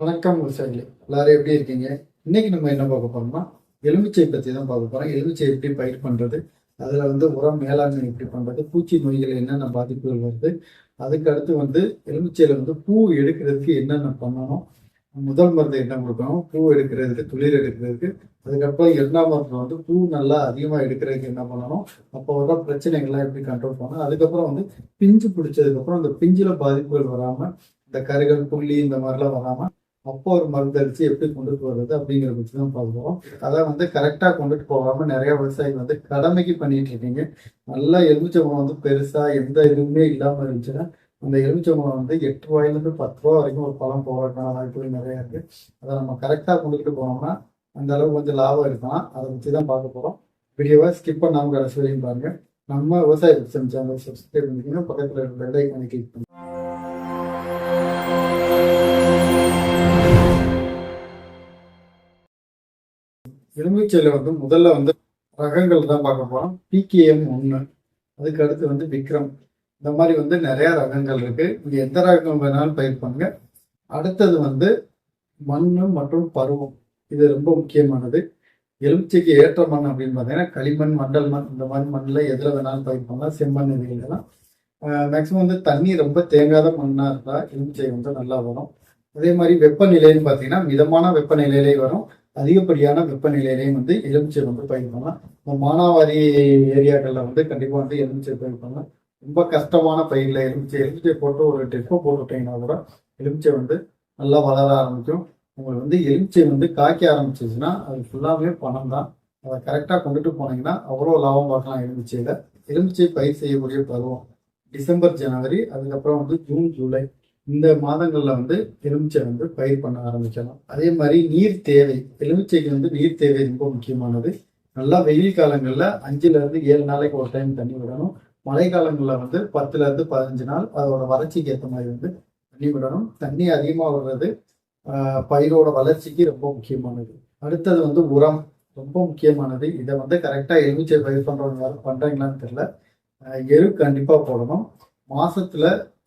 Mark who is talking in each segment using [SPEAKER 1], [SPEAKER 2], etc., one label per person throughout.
[SPEAKER 1] வணக்கம் விவசாயிகளே எல்லாரும் எப்படி இருக்கீங்க? இன்னைக்கு நம்ம என்ன பார்க்க போறோம்னா எலுமிச்சை பத்தி தான் பார்க்க போறோம். எலுமிச்சை எப்படி பயிர் பண்றது? அதுல வந்து உரம் மேலாண்மை எப்படி பண்றது? பூச்சி நோய்கள் என்னென்ன பாதிப்புகள் வருது? அதுக்கு அடுத்து வந்து எலுமிச்சையில வந்து பூ எடுக்கிறதுக்கு என்னென்ன பண்ணணும்? முதல் மருந்து என்ன கொடுக்கணும்? பூ எடுக்கிறதுக்கு துளிர் எடுக்கிறதுக்கு. அதுக்கப்புறம் இரண்டாம் மருந்து வந்து பூ நல்லா அதிகமாக எடுக்கிறதுக்கு என்ன பண்ணணும்? அப்போ வர பிரச்சனைகள்லாம் எப்படி கண்ட்ரோல் பண்ணணும்? அதுக்கப்புறம் வந்து பிஞ்சு பிடிச்சதுக்கப்புறம் அந்த பிஞ்சில் பாதிப்புகள் வராமல் இந்த கருகள் புள்ளி இந்த மாதிரிலாம் வராமல் அப்போ ஒரு மருந்து அடிச்சு எப்படி கொண்டுட்டு வர்றது அப்படிங்கிற பற்றி தான் பார்க்குறோம் அதை வந்து கரெக்டாக கொண்டுட்டு போகாமல் நிறைய விவசாயிகள் வந்து கடமைக்கு பண்ணிட்டு இருக்கீங்க. நல்லா எலுமிச்சம்பழம் வந்து பெருசாக எந்த இதுவுமே இல்லாமல் இருந்துச்சுன்னா அந்த எலுமிச்சம்பழம் வந்து எட்டு ரூபாயிலேருந்து பத்து ரூபா வரைக்கும் ஒரு பழம் போகிறதுக்கான வாய்ப்புகள் நிறையா இருக்குது அதை நம்ம கரெக்டாக கொண்டுட்டு போனோம்னா அந்த அளவுக்கு கொஞ்சம் லாபம் இருக்கலாம். அதை பற்றி தான் பார்க்க போகிறோம் வீடியோவை ஸ்கிப் பண்ணாமல் கடைசி வரையும் பாருங்கள் நம்ம விவசாய பிடிச்சம் சேனல் சப்ஸ்கிரைப் பண்ணிக்கணும் பக்கத்தில் இருக்கிற பெல் கிளிக் பண்ணுங்கள் எலுமிச்சையில் வந்து முதல்ல வந்து ரகங்கள் தான் பார்க்க போகிறோம் பிகேஎம் ஒன்று அதுக்கு அடுத்து வந்து விக்ரம். இந்த மாதிரி வந்து நிறையா ரகங்கள் இருக்குது இங்கே எந்த ரகம் வேணாலும் பயிர் பண்ணுங்க. அடுத்தது வந்து மண் மற்றும் பருவம். இது ரொம்ப முக்கியமானது. எலுமிச்சைக்கு ஏற்ற மண் அப்படின்னு பார்த்தீங்கன்னா களிமண் மண்டல் மண் இந்த மாதிரி மண்ணில் எதில் வேணாலும் பயிர் பண்ணலாம். செம்மண் இதுலாம் மேக்ஸிமம் வந்து தண்ணி ரொம்ப தேங்காத மண்ணாக இருந்தால் எலுமிச்சை வந்து நல்லா வரும். அதே மாதிரி வெப்பநிலைன்னு பார்த்தீங்கன்னா மிதமான வெப்பநிலையிலே வரும். அதிகப்படியான வெப்பநிலையிலையும் வந்து எலுமிச்சை வந்து பயிர் பண்ணலாம் மானாவாரி ஏரியாக்களில் வந்து கண்டிப்பாக வந்து எலுமிச்சை பயிர் பண்ணலாம் ரொம்ப கஷ்டமான பயிரில் எலுமிச்சை எலுமிச்சை போட்டு ஒரு டெப்போ போட்டுவிட்டீங்கன்னா கூட எலுமிச்சை வந்து நல்லா வளர ஆரம்பிக்கும். உங்களுக்கு வந்து எலுமிச்சை வந்து காய்க்க ஆரம்பிச்சிச்சுன்னா அது ஃபுல்லாகவே பணம் தான். அதை கரெக்டாக கொண்டுட்டு போனீங்கன்னா அவ்வளோ லாபம் பார்க்கலாம் எலுமிச்சையில். எலுமிச்சை பயிர் செய்யக்கூடிய பருவம் டிசம்பர் ஜனவரி அதுக்கப்புறம் வந்து ஜூன் ஜூலை. இந்த மாதங்களில் வந்து எலுமிச்சை வந்து பயிர் பண்ண ஆரம்பிக்கலாம். அதே மாதிரி நீர் தேவை. எலுமிச்சைக்கு வந்து நீர் தேவை ரொம்ப முக்கியமானது. நல்லா வெயில் காலங்களில் அஞ்சுலேருந்து ஏழு நாளைக்கு ஒரு டைம் தண்ணி விடணும். மழை காலங்களில் வந்து பத்துலேருந்து பதினஞ்சு நாள் அதோட வறட்சிக்கு ஏற்ற மாதிரி வந்து தண்ணி விடணும். தண்ணி அதிகமாக விடுறது பயிரோட வளர்ச்சிக்கு ரொம்ப முக்கியமானது. அடுத்தது வந்து உரம். ரொம்ப முக்கியமானது. இதை வந்து கரெக்டாக எலுமிச்சை பயிர் பண்ணுறவங்க யாரும் பண்றீங்களான்னு தெரியல. எரு கண்டிப்பாக போடணும். மாசத்துல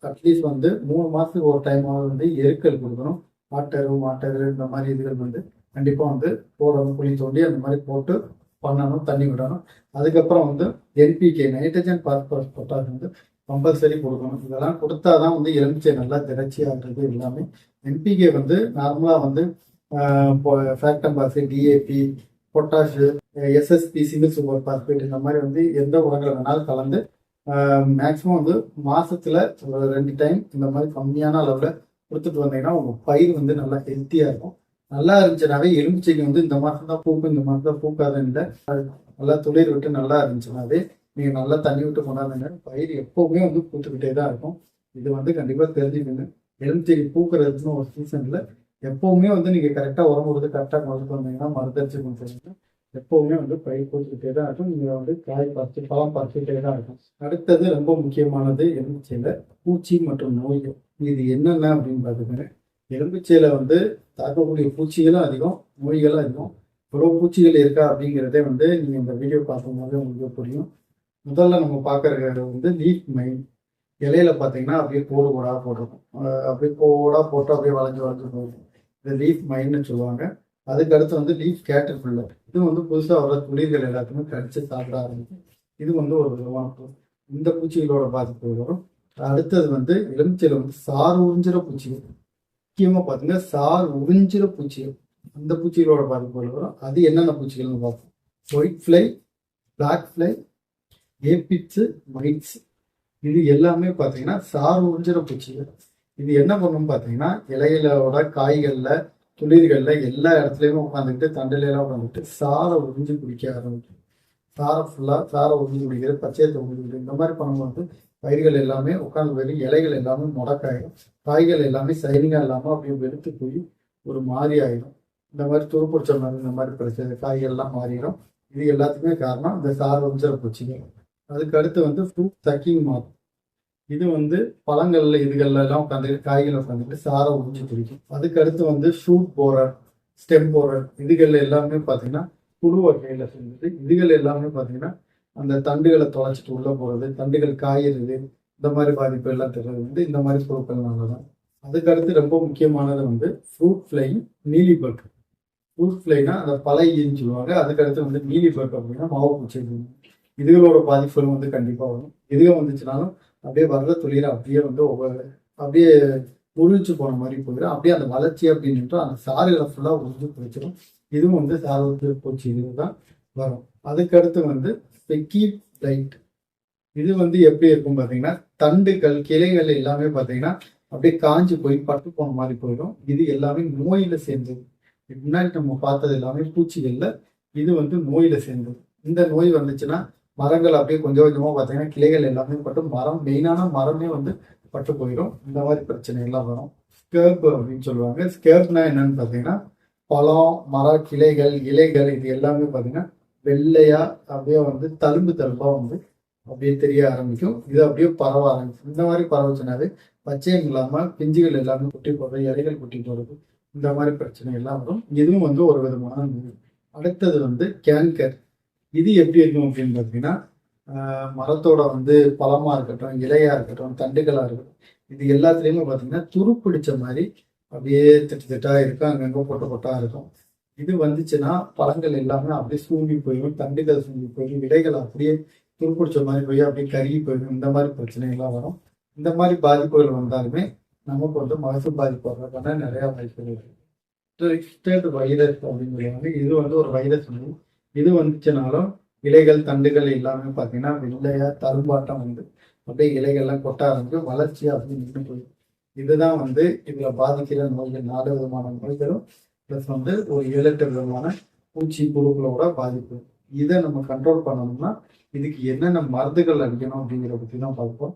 [SPEAKER 1] அட்லீஸ்ட் வந்து மூணு மாசத்துக்கு ஒரு டைமாவது வந்து எருக்கள் கொடுக்கணும். ஆட்டரு மாட்டரு இந்த மாதிரி இதுகள் வந்து கண்டிப்பா வந்து போடணும் குழி தோண்டி அந்த மாதிரி போட்டு பண்ணணும் தண்ணி விடணும். அதுக்கப்புறம் வந்து என்பிகே நைட்ரஜன் பாஸ்பரஸ் பொட்டாஸ் வந்து கம்பல்சரி கொடுக்கணும். இதெல்லாம் கொடுத்தா தான் வந்து எலுமிச்சை நல்லா திரட்சி ஆகுறது எல்லாமே. என்பிகே வந்து நார்மலாக வந்து Factamfos DAP potash SSP single super phosphate இந்த மாதிரி வந்து எந்த உரங்கள் வேணாலும் கலந்து மேக்ஸிமம் வந்து மாசத்துல ஒரு ரெண்டு டைம் இந்த மாதிரி கம்மியான அளவுல கொடுத்துட்டு வந்தீங்கன்னா உங்க பயிர் வந்து நல்லா ஹெல்த்தியா இருக்கும். நல்லா இருந்துச்சுனாவே எலுமிச்சைக்கு வந்து இந்த மாசம் தான் பூக்கும் இந்த மாசம் தான் பூக்காதுன்னு இல்லை. நல்லா துளிர் விட்டு நல்லா இருந்துச்சுனாவே நீங்க நல்லா தண்ணி விட்டு கொண்டாந்துங்க பயிர் எப்பவுமே வந்து பூத்துக்கிட்டே தான் இருக்கும். இது வந்து கண்டிப்பா தெரிஞ்சுக்கணும் எலுமிச்சைக்கு பூக்கிறதுன்னு ஒரு சீசன்ல எப்பவுமே வந்து நீங்க கரெக்டா உரம் கொடுத்து கரெக்டா கொண்டு வந்தீங்கன்னா மருந்தடிச்சு கொண்டு எப்பவுமே வந்து பயிர் பூத்துக்கிட்டே தான் இருக்கும். நீங்கள் வந்து காய் பறிச்சு பழம் பறிச்சுக்கிட்டே தான் இருக்கும். அடுத்தது ரொம்ப முக்கியமானது எலுமிச்சையில் பூச்சி மற்றும் நோய்கள். இது என்னென்ன அப்படின்னு பார்த்துக்கிறேன் எலுமிச்சையில் வந்து தாக்கக்கூடிய பூச்சிகளும் அதிகம் நோய்களும் அதிகம். இவ்வளோ பூச்சிகள் இருக்கா அப்படிங்கிறதே வந்து நீங்கள் இந்த வீடியோ பார்க்கும்போது உங்களுக்கு புரியும். முதல்ல நம்ம பார்க்கறது வந்து லீஃப் மைன் இலையில பார்த்தீங்கன்னா அப்படியே கோடு கோடாக போட்டிருக்கும். அப்படியே கோடாக போட்டு அப்படியே வளைஞ்சு வளைஞ்சு போகும். இந்த லீஃப் மைன்னு சொல்லுவாங்க. அதுக்கு அடுத்து வந்து லீஃப் கேட்டர் பில்லர் இது வந்து புதுசாக வர குளிர்கள் எல்லாத்தையுமே கடிச்சு சாப்பிட ஆரம்பிக்கும் இது வந்து ஒரு விதமான இந்த பூச்சிகளோட பாதிப்பு வரும். அடுத்தது வந்து எலுமிச்சையில் வந்து சார் உறிஞ்சிற பூச்சிகள். முக்கியமாக பார்த்தீங்கன்னா சார் உறிஞ்சிற பூச்சிகள். அந்த பூச்சிகளோட பாதிப்புகள் வரும். அது என்னென்ன பூச்சிகள்னு பார்ப்போம். White fly black fly aphids mites இது எல்லாமே பார்த்தீங்கன்னா சார் உறிஞ்சிற பூச்சிகள். இது என்ன பண்ணும் பார்த்தீங்கன்னா இலைகளோட காய்களில் துளிர்கள்ல எல்லா இடத்துலையுமே உட்காந்துக்கிட்டு தண்டுல எல்லாம் உட்காந்துட்டு சாரை உறிஞ்சு குடிக்க ஆரம்பிக்கும். சாரை ஃபுல்லா சாரை உறிஞ்சு குடிக்கிறது பச்சையத்தை உறிஞ்சு குடிக்கிறது இந்த மாதிரி பண்ணும்போது பயிர்கள் எல்லாமே உட்காந்து போயிடும் இலைகள் எல்லாமே முடக்காயிடும். காய்கள் எல்லாமே சைனிங்கா இல்லாம அப்படியே வெளுத்து போய் ஒரு மாதிரி ஆயிடும். இந்த மாதிரி துருப்பிடிச்ச மாதிரி இந்த மாதிரி பிரச்சனை காய்கள்லாம் மாறிடும். இது எல்லாத்துக்குமே காரணம் இந்த சார் உறிஞ்சிற போச்சுங்க. அதுக்கு அடுத்து வந்து ஃப்ரூட் தக்கிங் மாத் இது வந்து பழங்கள்ல இதுகள்ல எல்லாம் உட்காந்துட்டு காய்கள் உட்காந்துட்டு சாரை உறிஞ்சு குடிக்கும். அதுக்கு அடுத்து வந்து ஷூட் போரர் ஸ்டெம் போரர் இதுகள் எல்லாமே பார்த்தீங்கன்னா புழு வகையில செஞ்சது இதுகள் எல்லாமே பார்த்தீங்கன்னா அந்த தண்டுகளை தொலைச்சிட்டு உள்ள போறது தண்டுகள் காயிறது இந்த மாதிரி பாதிப்பு எல்லாம் தெரிறது வந்து இந்த மாதிரி பொருட்கள்னால தான் அதுக்கடுத்து ரொம்ப முக்கியமானது வந்து fruit fly mealy bug fruit ஃப்ளைனா அந்த பழையின்னு சொல்லுவாங்க. அதுக்கடுத்து வந்து மீலி அப்படின்னா மாவு பூச்சி இதுகளோட பாதிப்புகள் வந்து கண்டிப்பாக வரும். இதுக வந்துச்சுனாலும் அப்படியே வர்ற துளிர அப்படியே வந்து ஒவ்வொரு அப்படியே உறிஞ்சு போன மாதிரி போயிடும். அப்படியே அந்த வளர்ச்சி அப்படின்ட்டு அந்த சாறுகளை ஃபுல்லாக உறிஞ்சு பிடிச்சிடும் இதுவும் வந்து சாதத்து பூச்சி இதுதான் வரும். அதுக்கடுத்து வந்து ஸ்பெக்கி லைட் இது வந்து எப்படி இருக்கும் பார்த்தீங்கன்னா தண்டுகள் கிளைகள் எல்லாமே பார்த்தீங்கன்னா அப்படியே காஞ்சு போய் பட்டு போன மாதிரி போயிடும். இது எல்லாமே நோயில சேர்ந்தது. முன்னாடி நம்ம பார்த்தது எல்லாமே பூச்சிகளில் இது வந்து நோயில சேர்ந்தது. இந்த நோய் வந்துச்சுன்னா மரங்கள் அப்படியே கொஞ்சம் கொஞ்சமாக பார்த்தீங்கன்னா கிளைகள் எல்லாமே பட்டு மரம் மெயினான மரமே வந்து பட்டு போயிடும். இந்த மாதிரி பிரச்சனை எல்லாம் வரும். ஸ்கேர்ப் அப்படின்னு சொல்லுவாங்க. ஸ்கேர்ப்னா என்னன்னு பார்த்தீங்கன்னா பழம் மர கிளைகள் இலைகள் இது எல்லாமே பார்த்தீங்கன்னா வெள்ளையா அப்படியே வந்து தழும்பு தழும்பா வந்து அப்படியே தெரிய ஆரம்பிக்கும். இது அப்படியே பரவ ஆரம்பிக்கும். இந்த மாதிரி பரவச்சுனாவே பச்சையம் இல்லாமல் பிஞ்சுகள் எல்லாமே குட்டி போடுறது இலைகள் குட்டி போடுறது இந்த மாதிரி பிரச்சனை எல்லாம் வரும். இதுவும் வந்து ஒரு விதமான அடுத்தது வந்து கேன்கர் இது எப்படி இருக்கும் அப்படின்னு பார்த்தீங்கன்னா மரத்தோட வந்து பழமா இருக்கட்டும் இலையா இருக்கட்டும் தண்டுகளா இருக்கட்டும் இது எல்லாத்துலேயுமே பார்த்தீங்கன்னா துரு பிடிச்ச மாதிரி அப்படியே திட்டு திட்டா இருக்கும் அங்கங்கே பொட்ட பொட்டா இருக்கும். இது வந்துச்சுன்னா பழங்கள் எல்லாமே அப்படியே சூம்பி போயிடும் தண்டுகள் சூங்கி போயிடும் விதைகள் அப்படியே துருப்பிடிச்ச மாதிரி போய் அப்படியே கருகி போயிடும். இந்த மாதிரி பிரச்சனைகள்லாம் வரும். இந்த மாதிரி பாதிப்புகள் வந்தாலுமே நமக்கு வந்து மகசூல் பாதிப்பு வர்றதுக்கான நிறையா வாய்ப்புகள் இருக்கு. ஸ்டேட் வைரஸ் அப்படின்னு சொல்லுவாங்க இது வந்து ஒரு வைரஸ் வந்து இது வந்துச்சுனாலும் இலைகள் தண்டுகள் எல்லாமே பார்த்தீங்கன்னா வெள்ளையா தரும்பாட்டம் வந்து அப்படியே இலைகள்லாம் கொட்ட ஆரம்பிச்சு வளர்ச்சி அப்படி நின்று போயிடும். இதுதான் வந்து இதுல பாதிக்கிற நோய்கள் நாலு விதமான நோய்களும் ப்ளஸ் வந்து ஒரு ஏழு எட்டு விதமான பூச்சி புழுக்களோட பாதிப்பு. இதை நம்ம கண்ட்ரோல் பண்ணணும்னா இதுக்கு என்னென்ன மருந்துகள் அடிக்கணும் அப்படிங்கிற பற்றி தான் பார்ப்போம்.